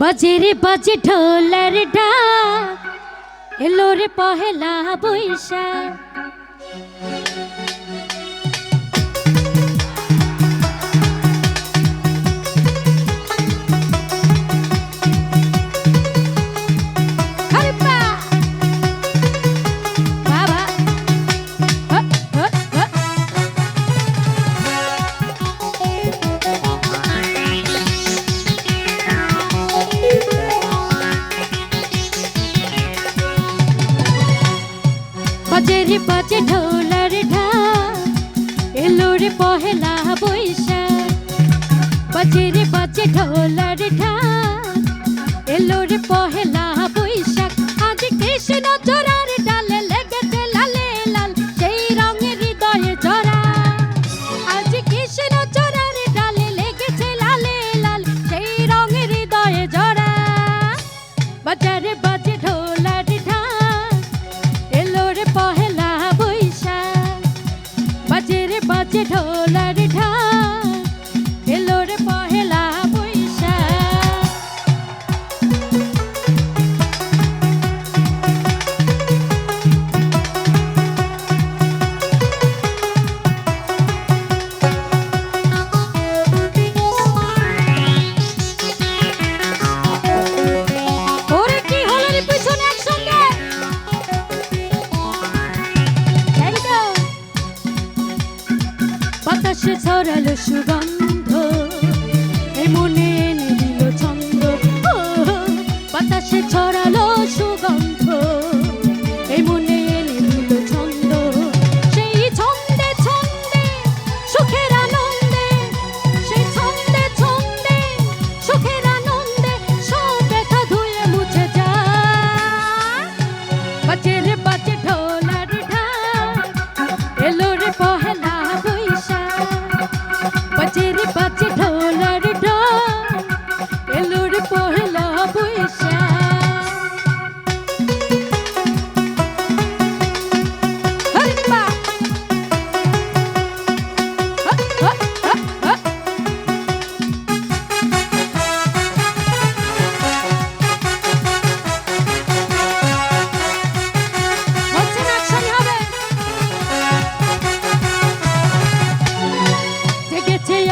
বাজে রে বাজে ঢোলার ডা এলো রে পহেলা বৈশাখ। সজের পাচে ঢোলার ঢা এলো রে পহেলা বৈশাখ। পাচের পাচে ঢোলার ঢা এলো রে পহেলা বাজে ঢোলার ছড়ালো সুগন্ধ।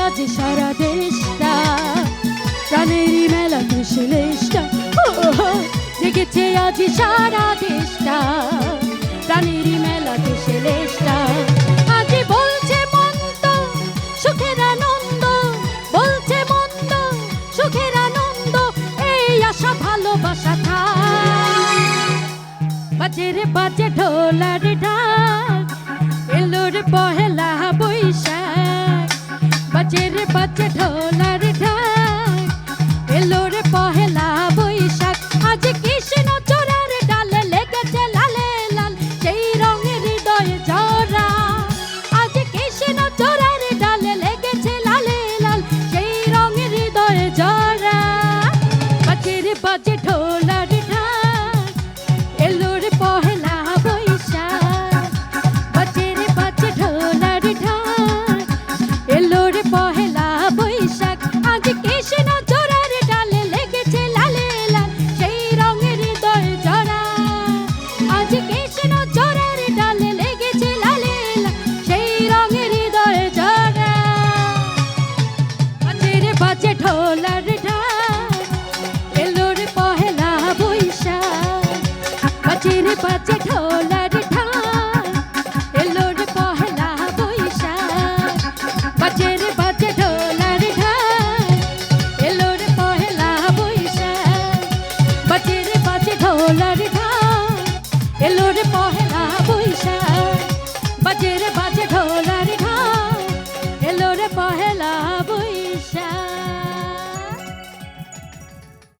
বাজে সারা দেশটা, প্রাণেরই মেলা দেশে লেশটা জেগেছে আজ সারা দেশটা, প্রাণেরই মেলা দেশে বাজে রে বাজে ঢোলার ঢা ঢোলার ঢাক। এলোরে পাহে কাজের বা